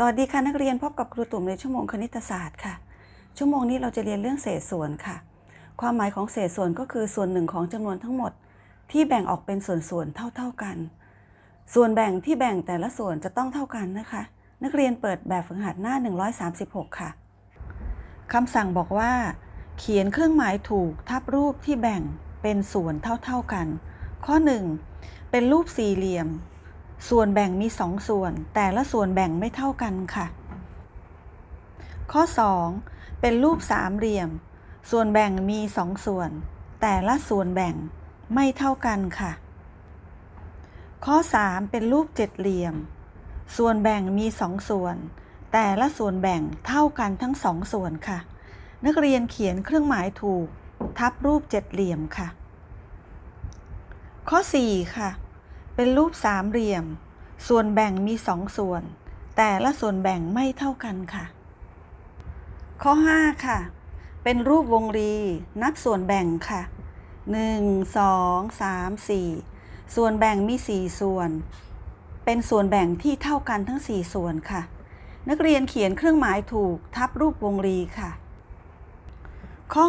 สวัสดีค่ะนักเรียนพบกับครูตุ่มในชั่วโมงคณิตศาสตร์ค่ะ ชั่วโมงนี้เราจะเรียนเรื่องเศษส่วนค่ะ ความหมายของเศษส่วนก็คือส่วนหนึ่งของจำนวนทั้งหมด ที่แบ่งออกเป็นส่วนๆเท่า ๆกัน ส่วนแบ่งที่แบ่งแต่ละส่วนจะต้องเท่ากันนะคะ นักเรียนเปิดแบบฝึกหัดหน้า 136 ค่ะคำสั่งบอกว่า เขียนเครื่องหมายถูกทับรูปที่แบ่งเป็นส่วนเท่าๆกัน ข้อ 1 เป็นรูปสี่เหลี่ยม ส่วนแบ่งมีสองส่วน แต่ละส่วนแบ่งไม่เท่ากันค่ะ ข้อ 2 เป็นรูปสามเหลี่ยม ส่วนแบ่งมีสองส่วน แต่ละส่วนแบ่งไม่เท่ากันค่ะ ข้อ 3 เป็นรูปเจ็ดเหลี่ยม ส่วนแบ่งมีสองส่วน แต่ละส่วนแบ่งเท่ากันทั้งสองส่วนค่ะ นักเรียนเขียนเครื่องหมายถูก ทับรูปเจ็ดเหลี่ยมค่ะ ข้อ 4 ค่ะ เป็นรูปสามเหลี่ยม ส่วนแบ่งมีสองส่วน แต่ละส่วนแบ่งไม่เท่ากันค่ะ ข้อ 5 ค่ะ เป็นรูปวงรี นับส่วนแบ่งค่ะ 1 2 3 4 ส่วนแบ่งมี 4 ส่วน เป็นส่วนแบ่งที่เท่ากันทั้ง 4 ส่วนค่ะ นักเรียนเขียนเครื่องหมายถูกทับรูปวงรีค่ะ ข้อ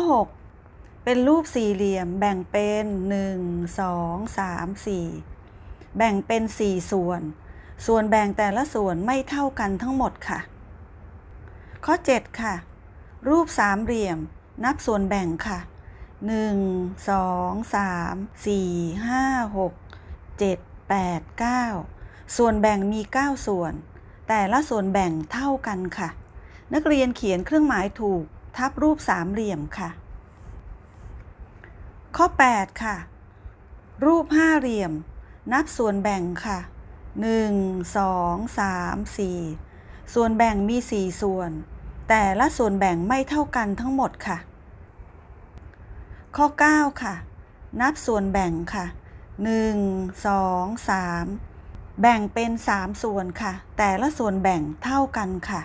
6 เป็นรูปสี่เหลี่ยมแบ่งเป็น 1 2 3 4 แบ่งเป็น 4 ส่วน ส่วนแบ่งแต่ละส่วนไม่เท่ากันทั้งหมดค่ะ ข้อ 7 ค่ะ รูปสามเหลี่ยม นับส่วนแบ่งค่ะ 1 2 3 4 5 6 7 8 9 ส่วนแบ่งมี 9 ส่วน แต่ละส่วนแบ่งเท่ากันค่ะ นักเรียนเขียนเครื่องหมายถูกทับรูปสามเหลี่ยมค่ะ ข้อ 8 ค่ะ รูปห้าเหลี่ยม นับส่วนแบ่งค่ะ 1 2 3 4 ส่วนแบ่งมี 4 ส่วน แต่ละส่วนแบ่งไม่เท่ากันทั้งหมดค่ะ ข้อ 9 ค่ะ นับส่วนแบ่งค่ะ 1 2 3 แบ่งเป็น 3 ส่วนค่ะ แต่ละส่วนแบ่งเท่ากันค่ะ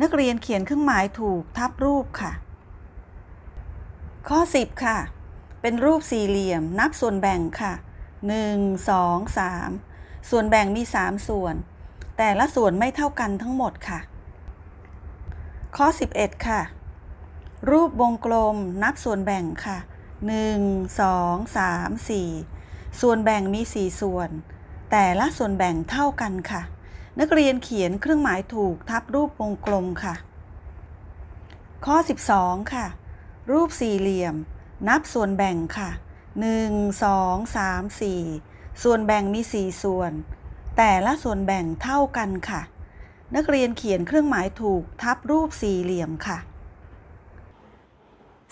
นักเรียนเขียนเครื่องหมายถูกทับรูปค่ะ ข้อ 10 ค่ะ เป็นรูปสี่เหลี่ยม นับส่วนแบ่งค่ะ1 2 3 ส่วนแบ่งมี 3 ส่วน แต่ละส่วนไม่เท่ากันทั้งหมดค่ะ ข้อ 11 ค่ะ รูปวงกลมนับส่วนแบ่งค่ะ 1 2 3 4 ส่วนแบ่งมี 4 ส่วน แต่ละส่วนแบ่งเท่ากันค่ะ นักเรียนเขียนเครื่องหมายถูกทับรูปวงกลมค่ะ ข้อ 12 ค่ะ รูปสี่เหลี่ยม นับส่วนแบ่งค่ะ1 2 3 4 ส่วนแบ่งมี 4 ส่วน แต่ละส่วนแบ่งเท่ากันค่ะ นักเรียนเขียนเครื่องหมายถูกทับรูปสี่เหลี่ยมค่ะ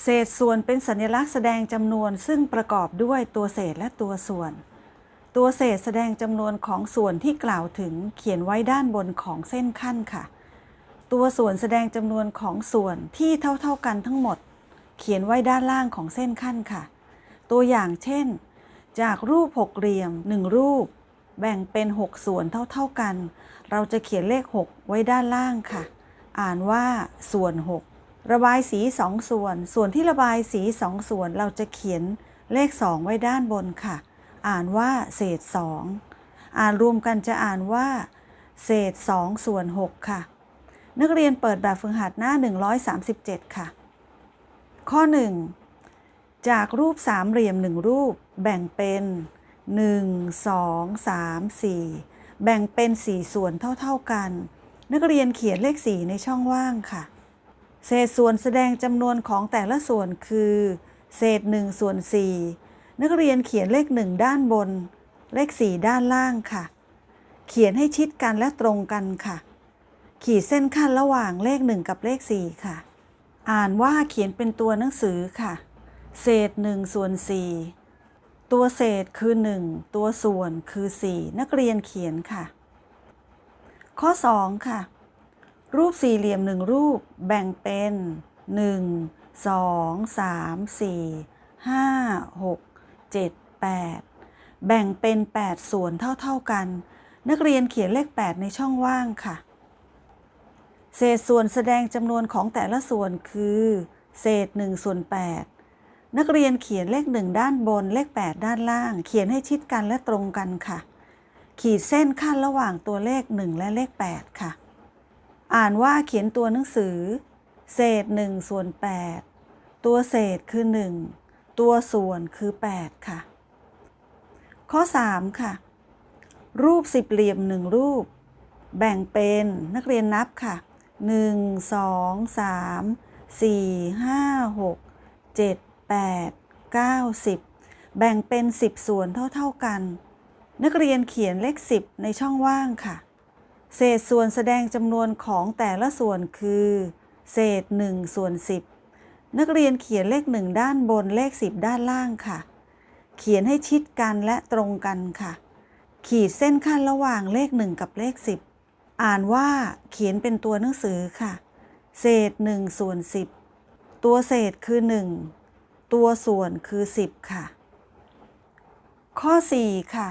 เศษส่วนเป็นสัญลักษณ์แสดงจำนวนซึ่งประกอบด้วยตัวเศษและตัวส่วน ตัวเศษแสดงจำนวนของส่วนที่กล่าวถึงเขียนไว้ด้านบนของเส้นขั้นค่ะ ตัวส่วนแสดงจำนวนของส่วนที่เท่าๆกันทั้งหมด เขียนไว้ด้านล่างของเส้นขั้นค่ะ ตัวอย่างเช่น จากรูปหกเหลี่ยม 1 รูป แบ่งเป็น 6 ส่วนเท่าๆกัน เราจะเขียนเลข 6 ไว้ด้านล่างค่ะ อ่านว่าส่วน 6 ระบายสี 2 ส่วน ส่วนที่ระบายสี 2 ส่วนเราจะเขียนเลข 2 ไว้ด้านบนค่ะ อ่านว่าเศษ 2 อ่านรวมกันจะอ่านว่า เศษ 2 ส่วน 6 ค่ะ นักเรียนเปิดแบบฝึกหัดหน้า 137 ค่ะ ข้อ 1 จากรูปสามเหลี่ยมหนึ่งรูปแบ่งเป็น1 2 3 4แบ่งเป็น4ส่วนเท่าๆกัน นักเรียนเขียนเลข4ในช่องว่างค่ะ เศษส่วนแสดงจำนวนของแต่ละส่วนคือ เศษ1ส่วน4นักเรียนเขียนเลข1ด้านบน เลข4ด้านล่างค่ะ เขียนให้ชิดกันและตรงกันค่ะ ขีดเส้นขั้นระหว่างเลข1กับเลข4ค่ะ อ่านว่าเขียนเป็นตัวหนังสือค่ะ เศษ1ส่วน4ตัวเศษคือ 1 ตัวส่วนคือ 4 นักเรียนเขียนค่ะ ข้อ 2 ค่ะ รูปสี่เหลี่ยมหนึ่งรูปแบ่งเป็น 1 2 3 4 5 6 7 8 แบ่งเป็น 8 ส่วนเท่า ๆ กัน นักเรียนเขียนเลข 8 ในช่องว่างค่ะ เศษส่วนแสดงจำนวนของแต่ละส่วนคือ เศษ1ส่วน8 นักเรียนเขียนเลข1ด้านบนเลข 8 ด้านล่าง เขียนให้ชิดกันและตรงกันค่ะ ขีดเส้นขั้นระหว่างตัวเลข 1 และเลข 8 ค่ะ อ่านว่าเขียนตัวหนังสือ เศษ1ส่วน8 ตัวเศษคือ 1 ตัวส่วนคือ 8 ค่ะ ข้อ 3 ค่ะ รูปสิบเหลี่ยมหนึ่งรูป แบ่งเป็นนักเรียนนับค่ะ 1 2 3 4 5 6 7 8 9 10 แบ่งเป็น 10 ส่วนเท่า ๆกัน นักเรียนเขียนเลข 10 ในช่องว่างค่ะ เศษส่วนแสดงจำนวนของแต่ละส่วนคือ เศษ1ส่วน10 นักเรียนเขียนเลข 1 ด้านบนเลข 10 ด้านล่างค่ะ เขียนให้ชิดกันและตรงกันค่ะ ขีดเส้นขั้นระหว่างเลข 1 กับเลข 10 อ่านว่าเขียนเป็นตัวหนังสือค่ะ เศษ1ส่วน10 ตัวเศษคือ 1 ตัวส่วนคือ 10 ค่ะ ข้อ 4 ค่ะ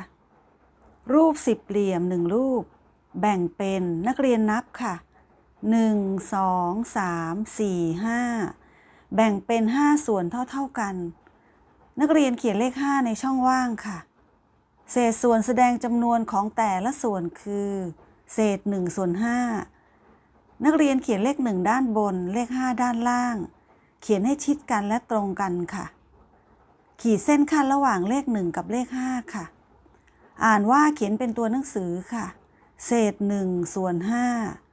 รูปสิบเหลี่ยมหนึ่งรูป แบ่งเป็นนักเรียนนับค่ะ 1 2 3 4 5 แบ่งเป็น 5 ส่วนเท่าๆกัน นักเรียนเขียนเลข 5 ในช่องว่างค่ะ เศษส่วนแสดงจำนวนของแต่ละส่วนคือ เศษ1ส่วน5นักเรียนเขียนเลข 1 ด้านบนเลข 5 ด้านล่าง เขียนให้ชิดกันและตรงกันค่ะ ขีดเส้นขั้นระหว่างเลข 1 กับเลข 5 ค่ะ อ่านว่าเขียนเป็นตัวหนังสือค่ะ เศษ 1 ส่วน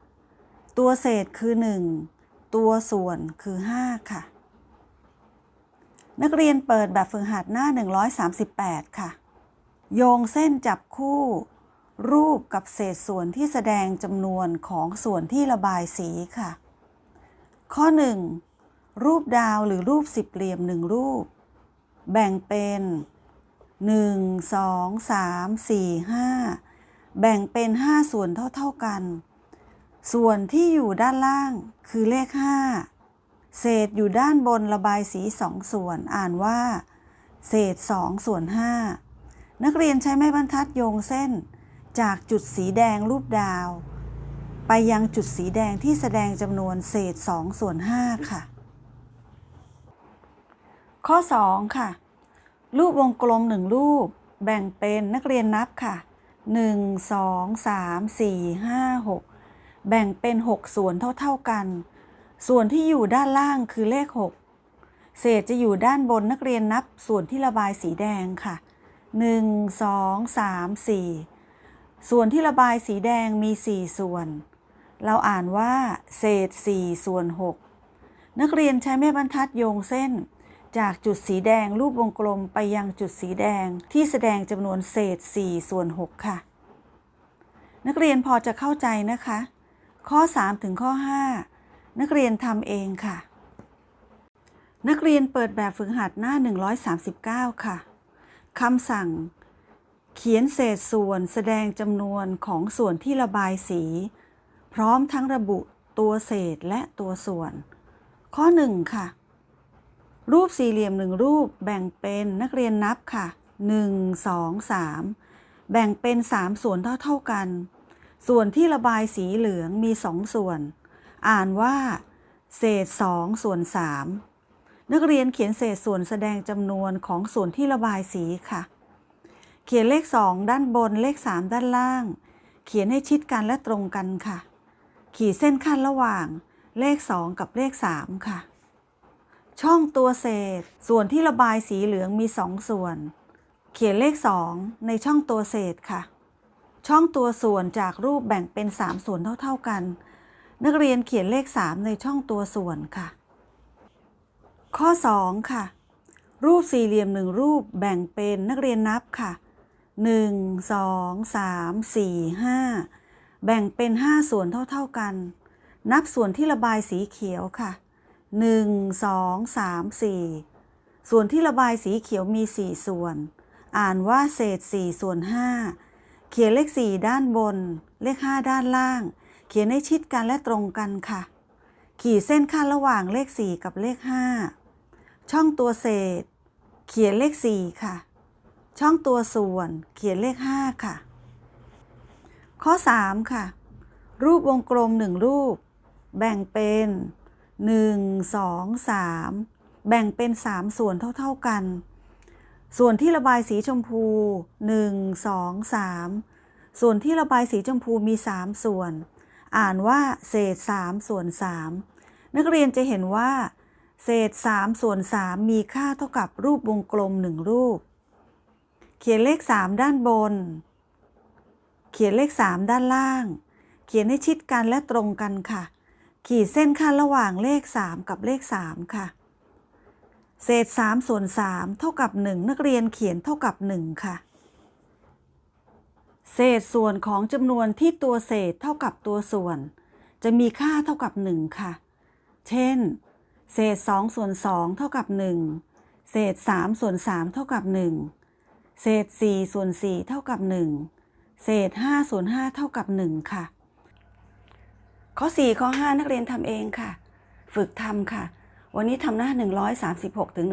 5 ตัวเศษคือ 1 ตัวส่วนคือ 5 ค่ะ นักเรียนเปิดแบบฝึกหัดหน้า 138 ค่ะ โยงเส้นจับคู่ รูปกับเศษส่วนที่แสดงจำนวนของส่วนที่ระบายสีค่ะ ข้อ 1 รูปดาวหรือรูปสิบเหลี่ยมหนึ่งรูป แบ่งเป็น1 2 3 4 5แบ่งเป็น5ส่วนเท่าๆกัน ส่วนที่อยู่ด้านล่างคือเลข5เศษอยู่ด้านบนระบายสี2ส่วนอ่านว่า เศษ2ส่วน5นักเรียนใช้ไม้บรรทัดโยงเส้น จากจุดสีแดงรูปดาว ไปยังจุดสีแดงที่แสดงจำนวนเศษ2ส่วน5ค่ะ ข้อ 2 ค่ะ รูปวงกลมหนึ่งรูป แบ่งเป็นนักเรียนนับค่ะ 1 2 3 4 5 6 แบ่งเป็น 6 ส่วนเท่า ๆ กัน ส่วนที่อยู่ด้านล่างคือเลข 6 เศษจะอยู่ด้านบนนักเรียนนับส่วนที่ระบายสีแดงค่ะ 1 2 3 4 ส่วนที่ระบายสีแดงมี 4 ส่วน เราอ่านว่า เศษ 4 ส่วน 6 นักเรียนใช้แม่บรรทัดโยงเส้น จากจุดสีแดงรูปวงกลมไปยังจุดสีแดงที่แสดงจำนวนเศษ 4 ส่วน 6 ค่ะ นักเรียนพอจะเข้าใจนะคะ ข้อ 3 ถึงข้อ 5 นักเรียนทำเองค่ะ นักเรียนเปิดแบบฝึกหัดหน้า 139 ค่ะคำสั่ง เขียนเศษส่วนแสดงจำนวนของส่วนที่ระบายสี พร้อมทั้งระบุตัวเศษและตัวส่วน ข้อ 1 ค่ะ รูปสี่เหลี่ยมหนึ่งรูปแบ่งเป็นนักเรียนนับค่ะ 1 2 3 แบ่งเป็น 3 ส่วนเท่าๆกัน ส่วนที่ระบายสีเหลืองมี 2 ส่วน อ่านว่า เศษ 2 ส่วน 3 นักเรียนเขียนเศษส่วนแสดงจำนวนของส่วนที่ระบายสีค่ะ เขียนเลข 2 ด้านบนเลข 3 ด้านล่าง เขียนให้ชิดกันและตรงกันค่ะ ขีดเส้นขั้นระหว่างเลข 2 กับเลข 3 ค่ะ ช่องตัวเศษ ส่วนที่ระบายสีเหลืองมี2ส่วน เขียนเลข 2 ในช่องตัวเศษค่ะ ช่องตัวส่วนจากรูปแบ่งเป็น 3 ส่วนเท่า ๆกัน นักเรียนเขียนเลข 3 ในช่องตัวส่วนค่ะ ข้อ 2 ค่ะ รูปสี่เหลี่ยมหนึ่งรูปแบ่งเป็นนักเรียนนับค่ะ 1 2 3 4 5 แบ่งเป็น 5 ส่วนเท่า ๆกัน นับส่วนที่ระบายสีเขียวค่ะ 1 2 3 4 ส่วนที่ระบายสีเขียวมี 4 ส่วน อ่านว่าเศษ 4 ส่วน 5 เขียนเลข 4 ด้านบน เลข 5 ด้านล่าง เขียนให้ชิดกันและตรงกันค่ะ ขีดเส้นขั้นระหว่างเลข 4 กับเลข 5 ช่องตัวเศษ เขียนเลข 4 ค่ะ ช่องตัวส่วน เขียนเลข 5 ค่ะ ข้อ 3 ค่ะ รูปวงกลม 1 รูป แบ่งเป็น 1 2 3 แบ่งเป็น 3 ส่วนเท่า ๆกัน ส่วนที่ระบายสีชมพู 1 2 3 ส่วนที่ระบายสีชมพูมี 3 ส่วน อ่านว่า เศษ 3 ส่วน 3 นักเรียนจะเห็นว่า เศษ 3 ส่วน 3 มีค่าเท่ากับรูปวงกลม 1 รูป เขียนเลข 3 ด้านบน เขียนเลข 3 ด้านล่าง เขียนให้ชิดกันและตรงกันค่ะ ขีดเส้นขั้นระหว่างเลข 3 กับเลข 3 ค่ะ เศษ 3 ส่วน 3 เท่ากับ 1 นักเรียนเขียนเท่ากับ 1 ค่ะ เศษส่วนของจำนวนที่ตัวเศษเท่ากับตัวส่วน จะมีค่าเท่ากับ 1 ค่ะ เช่น เศษ 2 ส่วน 2 เท่ากับ 1 เศษ 3 ส่วน 3 เท่ากับ 1 เศษ 4 ส่วน 4 เท่ากับ 1 เศษ 5 ส่วน 5 เท่ากับ 1 ค่ะ ข้อ 4 ข้อ 5 นักเรียนทำเองค่ะ ฝึกทำค่ะ วันนี้ทำหน้า 136 ถึง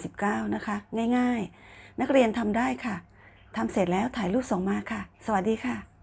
139 นะคะ ง่าย ๆ นักเรียนทำได้ค่ะทำเสร็จแล้วถ่ายรูปส่งมาค่ะ สวัสดีค่ะ